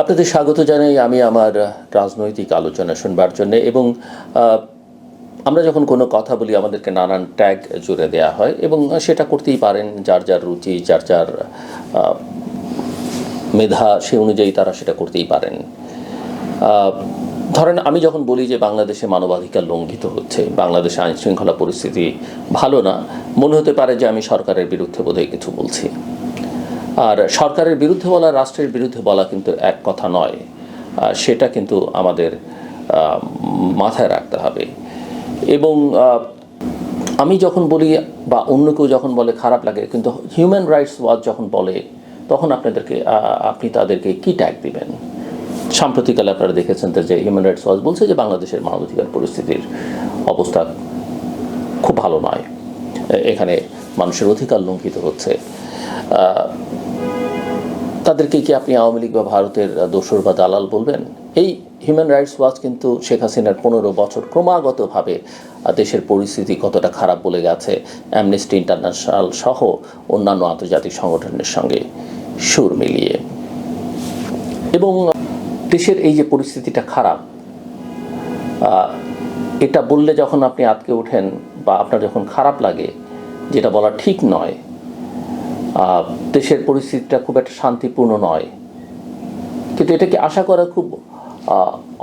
আপনাদের স্বাগত জানাই আমি আমার রাজনৈতিক আলোচনা শুনবার জন্য এবং আমরা যখন কোনো কথা বলি আমাদেরকে নানান ট্যাগ জুড়ে দেওয়া হয় এবং সেটা করতেই পারেন যার যার রুচি, যার যার মেধা সে অনুযায়ী তারা সেটা করতেই পারেন। ধরেন আমি যখন বলি যে বাংলাদেশে মানবাধিকার লঙ্ঘিত হচ্ছে, বাংলাদেশে আইন শৃঙ্খলা পরিস্থিতি ভালো না, মনে হতে পারে যে আমি সরকারের বিরুদ্ধে বোধহয় কিছু বলছি। আর সরকারের বিরুদ্ধে বলা, রাষ্ট্রের বিরুদ্ধে বলা কিন্তু এক কথা নয়। সেটা কিন্তু আমাদের মাথায় রাখতে হবে। এবং আমি যখন বলি বা অন্য কেউ যখন বলে খারাপ লাগে, কিন্তু হিউম্যান রাইটস ওয়াচ যখন বলে, তখন আপনাদেরকে আপনি তাদেরকে কি ট্যাগ দিবেন? সাম্প্রতিককালে আপনারা দেখেছেন যে হিউম্যান রাইটস ওয়াচ বলছে যে বাংলাদেশের মানবাধিকার পরিস্থিতির অবস্থা খুব ভালো নয়। এখানে মানুষের অধিকার লঙ্ঘিত হচ্ছে। তাদেরকে কি আপনি আওয়ামী লীগ বা ভারতের দোসর বা দালাল বলবেন? এই হিউম্যান রাইটস ওয়াচ কিন্তু শেখ হাসিনার পনেরো বছর ক্রমাগতভাবে দেশের পরিস্থিতি কতটা খারাপ বলে গেছে অ্যামনেস্টি ইন্টারন্যাশনাল সহ অন্যান্য আন্তর্জাতিক সংগঠনের সঙ্গে সুর মিলিয়ে। এবং দেশের এই যে পরিস্থিতিটা খারাপ এটা বললে যখন আপনি আটকে ওঠেন বা আপনার যখন খারাপ লাগে, যেটা বলা ঠিক নয় দেশের পরিস্থিতিটা খুব একটা শান্তিপূর্ণ নয়। কিন্তু এটাকে আশা করা খুব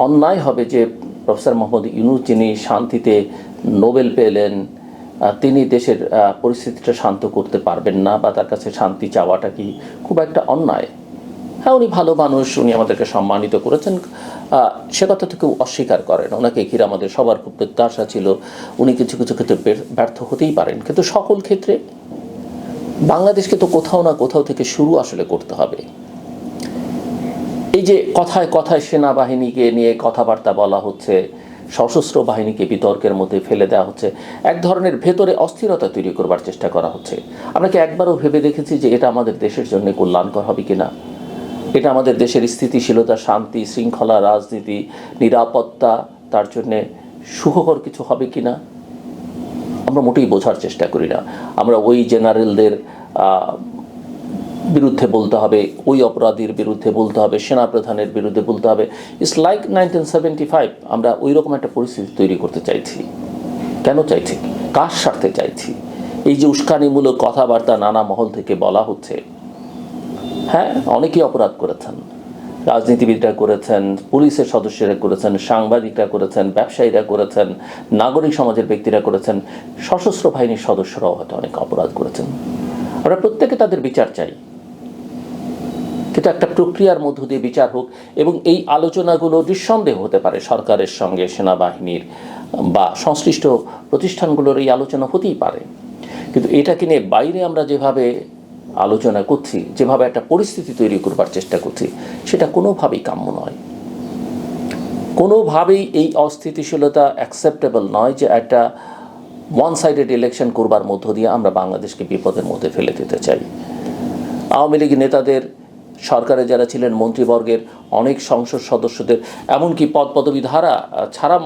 অন্যায় হবে যে প্রফেসর মোহাম্মদ ইউনুস যিনি শান্তিতে নোবেল পেলেন তিনি দেশের পরিস্থিতিটা শান্ত করতে পারবেন না বা তার কাছে শান্তি চাওয়াটা কি খুব একটা অন্যায়? হ্যাঁ উনি ভালো মানুষ, উনি আমাদেরকে সম্মানিত করেছেন। সে কথা তো কেউ অস্বীকার করেন। ওনাকে ঘিরে আমাদের সবার খুব প্রত্যাশা ছিল। উনি কিছু কিছু ক্ষেত্রে ব্যর্থ হতেই পারেন। কিন্তু সকল ক্ষেত্রে বাংলাদেশকে তো কোথাও না কোথাও থেকে শুরু আসলে করতে হবে। এই যে কথায় কথায় সেনাবাহিনীকে নিয়ে কথাবার্তা বলা হচ্ছে, সশস্ত্র বাহিনীকে বিতর্কের মধ্যে ফেলে দেওয়া হচ্ছে, এক ধরনের ভেতরে অস্থিরতা তৈরি করবার চেষ্টা করা হচ্ছে। আমরা কি একবারও ভেবে দেখেছি যে এটা আমাদের দেশের জন্য কল্যাণকর হবে কিনা? এটা আমাদের দেশের স্থিতিশীলতা, শান্তি, শৃঙ্খলা, রাজনীতি, নিরাপত্তা, তার জন্যে সুখকর কিছু হবে কিনা? আমরা মোটেই বোঝার চেষ্টা করি না। আমরা ওই জেনারেলদের বিরুদ্ধে বলতে হবে, ওই অপরাধীর বিরুদ্ধে বলতে হবে, সেনাপ্রধানের বিরুদ্ধে বলতে হবে। It's like nineteen seventy five আমরা ওই রকম একটা পরিস্থিতি তৈরি করতে চাইছি। কেন চাইছি? কার স্বার্থে চাইছি? এই যে উস্কানিমূলক কথাবার্তা নানা মহল থেকে বলা হচ্ছে। হ্যাঁ অনেকেই অপরাধ করেছেন। রাজনীতিবিদরা করেছেন, পুলিশের সদস্যরা করেছেন, সাংবাদিকরা করেছেন, ব্যবসায়ীরা করেছেন, নাগরিক সমাজের ব্যক্তিরা করেছেন, সশস্ত্র বাহিনীর সদস্যরাও হয়তো অনেক অপরাধ করেছেন। আমরা প্রত্যেকে তাদের বিচার চাই। কিন্তু একটা প্রক্রিয়ার মধ্য দিয়ে বিচার হোক এবং এই আলোচনাগুলো নিঃসন্দেহ হতে পারে সরকারের সঙ্গে, সেনাবাহিনীর বা সংশ্লিষ্ট প্রতিষ্ঠানগুলোর এই আলোচনা হতেই পারে। কিন্তু এটাকে নিয়ে বাইরে আমরা যেভাবে আলোচনা করছি, যেভাবে একটা পরিস্থিতি তৈরি করবার চেষ্টা করছি, সেটা কোনোভাবেই কাম্য নয়। কোনোভাবেই এই অস্থিতিশীলতা অ্যাকসেপ্টেবল নয় যে একটা ওয়ান সাইডেড ইলেকশন করবার মধ্য দিয়ে আমরা বাংলাদেশকে বিপদের মধ্যে ফেলে দিতে চাই। আওয়ামী লীগ নেতাদের, সরকারে যারা ছিলেন মন্ত্রীবর্গের অনেক সংসদ সদস্যদের, এমনকি পদ পদবি ধারা ছাড়া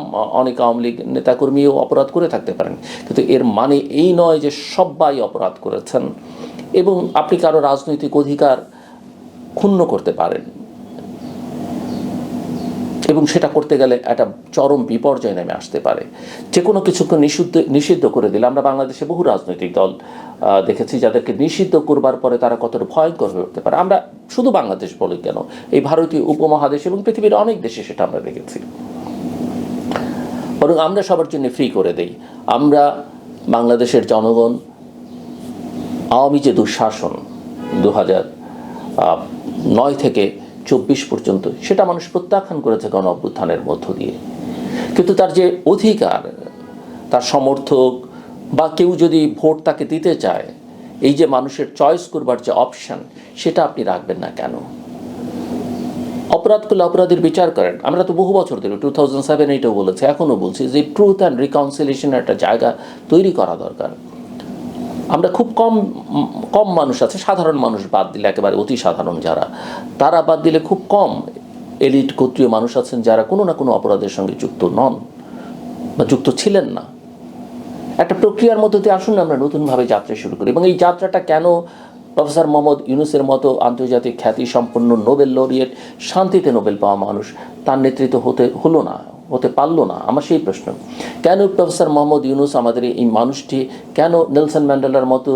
অনেক আওয়ামী লীগ নেতাকর্মীও অপরাধ করে থাকতে পারেন। কিন্তু এর মানে এই নয় যে সবাই অপরাধ করেছেন। এবং আপনি কারও রাজনৈতিক অধিকার ক্ষুণ্ণ করতে পারেন। এবং সেটা করতে গেলে একটা চরম বিপর্যয় নেমে আসতে পারে। যে কোনো কিছুকে নিষিদ্ধ নিষিদ্ধ করে দিলে, আমরা বাংলাদেশে বহু রাজনৈতিক দল দেখেছি যাদেরকে নিষিদ্ধ করবার পরে তারা কতটা ভয়ঙ্কর হয়ে উঠতে পারে। আমরা শুধু বাংলাদেশ বলি কেন? এই ভারতীয় উপমহাদেশ এবং পৃথিবীর অনেক দেশে সেটা আমরা দেখেছি। বরং আমরা সবার জন্য ফ্রি করে দেই। আমরা বাংলাদেশের জনগণ আওয়ামী যে দুঃশাসন দু হাজার নয় থেকে চব্বিশ পর্যন্ত, সেটা মানুষ প্রত্যাখ্যান করেছে গণ অভ্যুত্থানের মধ্য দিয়ে। কিন্তু তার যে অধিকার, তার সমর্থক বা কেউ যদি ভোট তাকে দিতে চায়, এই যে মানুষের চয়েস করবার যে অপশন, সেটা আপনি রাখবেন না কেন? অপরাধ করলে অপরাধীর বিচার করেন। আমরা তো বহু বছর ধরে টু থাউজেন্ড সেভেন এইটাও বলেছি, এখনও বলছি যে ট্রুথ অ্যান্ড রিকাউন্সিলেশনের একটা জায়গা তৈরি করা দরকার। আমরা খুব কম কম মানুষ আছে, সাধারণ মানুষ বাদ দিলে একেবারে অতি সাধারণ যারা। তারা বাদ দিলে খুব কম এলিট গোত্রীয় মানুষ আছেন যারা কোনো না কোনো অপরাধের সঙ্গে যুক্ত নন বা যুক্ত ছিলেন না। একটা প্রক্রিয়ার মধ্যে দিয়ে আসুন, আমরা নতুনভাবে যাত্রা শুরু করি। এবং এই যাত্রাটা কেন প্রফেসর মোহাম্মদ ইউনুসের মতো আন্তর্জাতিক খ্যাতি সম্পন্ন নোবেল লরিয়েট শান্তিতে নোবেল পাওয়া মানুষ তার নেতৃত্ব হতে হলো না? হতে পারল না। আমার সেই প্রশ্ন। কেন প্রফেসর মোহাম্মদ ইউনুস আমাদের এই মানুষটি, কেন নেলসন ম্যান্ডেলার মতো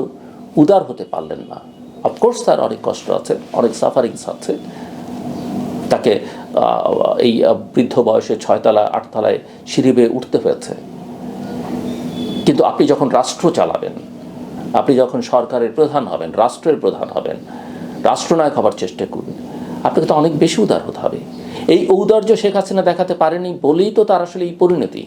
উদার হতে পারলেন না? অফকোর্স তার অনেক কষ্ট আছে, অনেক সাফারিংস আছে। তাকে এই বৃদ্ধ বয়সে ছয়তলা, আটতলায় সিঁড়ি বেয়ে উঠতে হয়েছে। কিন্তু আপনি যখন রাষ্ট্র চালাবেন, আপনি যখন সরকারের প্রধান হবেন, রাষ্ট্রের প্রধান হবেন, রাষ্ট্রনায়ক হবার চেষ্টা করুন। আপনাকে তো অনেক বেশি উদার হতে হবে। এই ঔদার্য শেখ হাসিনা দেখাতে পারেনি বলেই তো তার আসলে এই পরিণতি।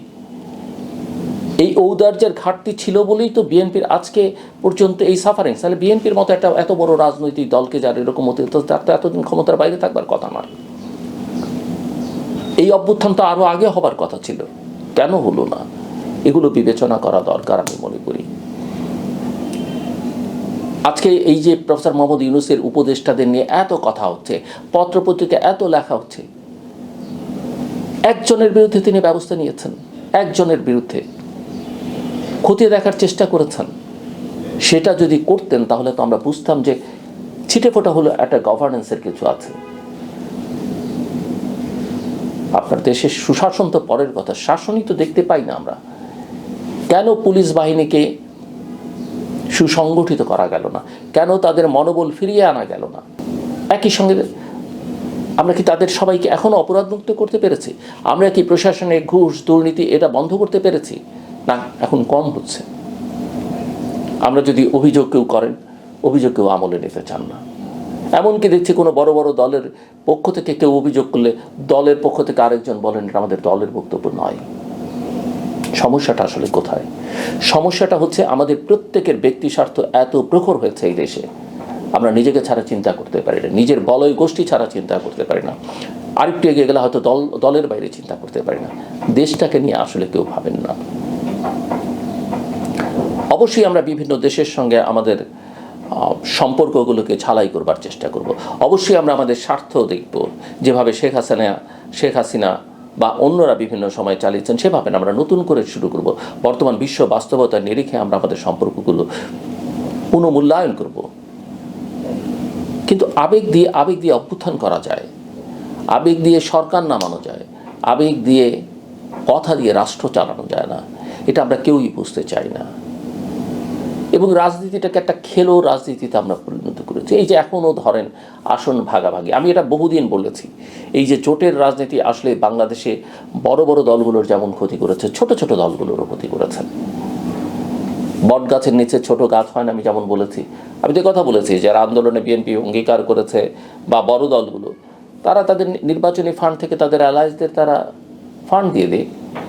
এই ঔদার্যের ঘাটতি ছিল বলেই তো বিএনপির আজকে পর্যন্ত এই সাফারিং তাহলে বিএনপির মতো একটা এত বড় রাজনৈতিক দলকে যার এরকম হতে তার তো এতদিন ক্ষমতার বাইরে থাকবার কথা নয়। এই অভ্যুত্থান তো আরও আগে হবার কথা ছিল। কেন হলো না? এগুলো বিবেচনা করা দরকার আমি মনে করি। আজকে এই যে প্রফেসর মোহাম্মদ ইউনুসের উপদেষ্টাদের নিয়ে এত কথা হচ্ছে পত্রপত্রিকা এত লেখা হচ্ছে, একজনের বিরুদ্ধে তিনি ব্যবস্থা নিয়েছেন, একজনের বিরুদ্ধে খতিয়ে দেখার চেষ্টা করেছেন। সেটা যদি করতেন তাহলে তো আমরা বুঝতাম যে ছিটে ফোটা হলো একটা গভর্নেন্সের কিছু আছে। আপনার দেশের সুশাসন তো পরের কথা, শাসনই তো দেখতে পাই না আমরা। কেন পুলিশ বাহিনীকে সুসংগঠিত করা গেল না। কেন তাদের মনোবল ফিরিয়ে আনা গেল না? একই সঙ্গে আমরা কি তাদের সবাইকে এখনও অপরাধমুক্ত করতে পেরেছি? আমরা কি প্রশাসনে ঘুষ, দুর্নীতি এটা বন্ধ করতে পেরেছি? না, এখন কম হচ্ছে। আমরা যদি অভিযোগ কেউ করেন, অভিযোগ কেউ আমলে নিতে চান না। এমনকি দেখছি কোনো বড় বড় দলের পক্ষ থেকে কেউ অভিযোগ করলে দলের পক্ষ থেকে আরেকজন বলেন, এটা আমাদের দলের বক্তব্য নয়। সমস্যাটা আসলে কোথায়? সমস্যাটা হচ্ছে আমাদের প্রত্যেকের ব্যক্তি স্বার্থ এত প্রখর হয়েছে এই দেশে। আমরা নিজেকে ছাড়া চিন্তা করতে পারি না, নিজের বলয় গোষ্ঠী ছাড়া চিন্তা করতে পারি না, আরেকটু এগিয়ে গেলে হয়তো দল, দলের বাইরে চিন্তা করতে পারি না। দেশটাকে নিয়ে আসলে কেউ ভাবেন না। অবশ্যই আমরা বিভিন্ন দেশের সঙ্গে আমাদের সম্পর্কগুলোকে ছালাই করবার চেষ্টা করব। অবশ্যই আমরা আমাদের স্বার্থ দেখব। যেভাবে শেখ হাসিনা শেখ হাসিনা বা অন্যরা বিভিন্ন সময় চালিয়েছেন, সেভাবে আমরা নতুন করে শুরু করব। বর্তমান বিশ্ব বাস্তবতার নিরিখে আমরা আমাদের সম্পর্কগুলো পুনঃমূল্যায়ন করব। কিন্তু আবেগ দিয়ে আবেগ দিয়ে অভ্যুত্থান করা যায়, আবেগ দিয়ে সরকার নামানো যায়, আবেগ দিয়ে কথা দিয়ে রাষ্ট্র চালানো যায় না। এটা আমরা কেউই বুঝতে চাই না। এবং রাজনীতিটাকে একটা খেলো রাজনীতিতে আমরা করেছি এই যে এখনও ধরেন আসন ভাগাভাগি, আমি এটা বহুদিন বলেছি, এই যে জোটের রাজনীতি আসলে বাংলাদেশে বড় বড় দলগুলোর যেমন ক্ষতি করেছে, ছোট ছোট দলগুলোরও ক্ষতি করেছে। বট গাছের নিচে ছোট গাছ হয় না আমি যেমন বলেছি, আমি যে কথা বলেছি যারা আন্দোলনে বিএনপি অঙ্গীকার করেছে বা বড় দলগুলো, তারা তাদের নির্বাচনী ফান্ড থেকে তাদের অ্যালায়েন্সদের তারা ফান্ড দিয়ে দেয়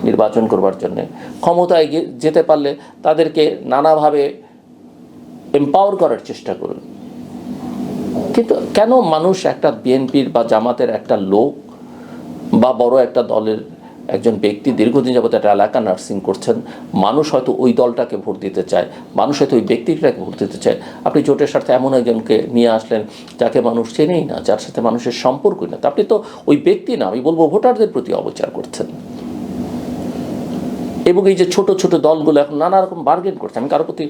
নির্বাচন করবার জন্য। ক্ষমতায় যেতে পারলে তাদেরকে নানাভাবে এম্পাওয়ার করার চেষ্টা করুন। কিন্তু কেন মানুষ একটা বিএনপির বা জামাতের একটা লোক বা বড় একটা দলের একজন ব্যক্তি দীর্ঘদিন যাবত একটা এলাকা নার্সিং করছেন, মানুষ হয়তো ওই দলটাকে ভোট দিতে চায়, মানুষ হয়তো ওই ব্যক্তিটাকে ভোট দিতে চায়। আপনি জোটের স্বার্থে এমন একজনকে নিয়ে আসলেন যাকে মানুষ চেনেই না, যার সাথে মানুষের সম্পর্কই না। আপনি তো ওই ব্যক্তি না, আমি বলব ভোটারদের প্রতি অবচার করছেন। এবং এই যে ছোট ছোট দলগুলো এখন নানা রকম বার্গেন করছে, আমি কারোর প্রতি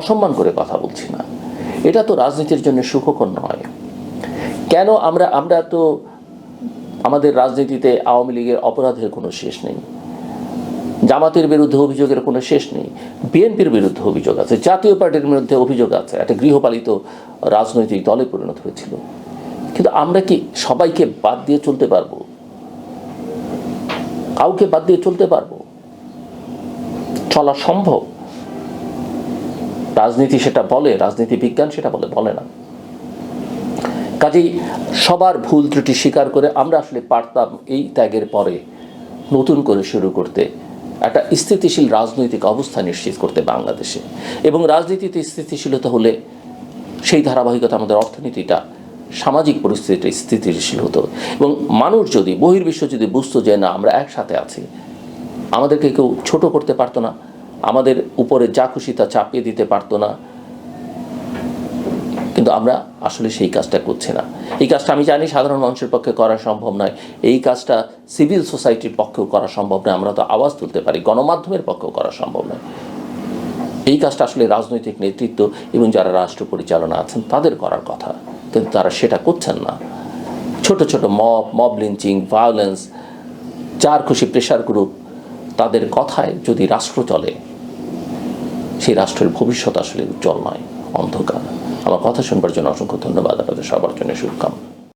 অসম্মান করে কথা বলছি না। এটা তো রাজনীতির জন্য সুখকর নয়। কেন আমরা আমরা তো আমাদের রাজনীতিতে আওয়ামী লীগের অপরাধের কোনো শেষ নেই। জামাতের বিরুদ্ধে অভিযোগের কোনো শেষ নেই। বিএনপির বিরুদ্ধে অভিযোগ আছে, জাতীয় পার্টির বিরুদ্ধে অভিযোগ আছে। একটা গৃহপালিত রাজনৈতিক দলে পরিণত হয়েছিল। কিন্তু আমরা কি সবাইকে বাদ দিয়ে চলতে পারব? কাউকে বাদ দিয়ে চলতে পারব? চলা সম্ভব? রাজনীতি সেটা বলে, রাজনীতি বিজ্ঞান সেটা বলে বলে না। কাজেই সবার ভুল ত্রুটি স্বীকার করে আমরা আসলে পারতাম এই ত্যাগের পরে নতুন করে শুরু করতে, একটা স্থিতিশীল রাজনৈতিক অবস্থা নিশ্চিত করতে বাংলাদেশে। এবং রাজনীতিতে স্থিতিশীলতা হলে সেই ধারাবাহিকতা আমাদের অর্থনীতিটা, সামাজিক পরিস্থিতিটা স্থিতিশীল হতো। এবং মানুষ যদি, বহির্বিশ্ব যদি বুঝতো যে না, আমরা একসাথে আছি, আমাদেরকে কেউ ছোট করতে পারতো না। আমাদের উপরে যা খুশি তা চাপিয়ে দিতে পারতো না। কিন্তু আমরা আসলে সেই কাজটা করছি না। এই কাজটা আমি জানি সাধারণ মানুষের পক্ষে করা সম্ভব নয়। এই কাজটা সিভিল সোসাইটির পক্ষেও করা সম্ভব নয়। আমরা তো আওয়াজ তুলতে পারি, গণমাধ্যমের পক্ষেও করা সম্ভব নয়। এই কাজটা আসলে রাজনৈতিক নেতৃত্ব এবং যারা রাষ্ট্র পরিচালনা আছেন, তাদের করার কথা। কিন্তু তারা সেটা করছেন না। ছোট ছোট মব মব লিঞ্চিং ভায়োলেন্স যার খুশি প্রেশার গ্রুপ তাদের কথায় যদি রাষ্ট্র চলে, সেই রাষ্ট্রের ভবিষ্যৎ আসলে উজ্জ্বল নয়, অন্ধকার। আমার কথা শুনবার জন্য অসংখ্য ধন্যবাদ, আপনাদের সবার জন্য শুভকামনা।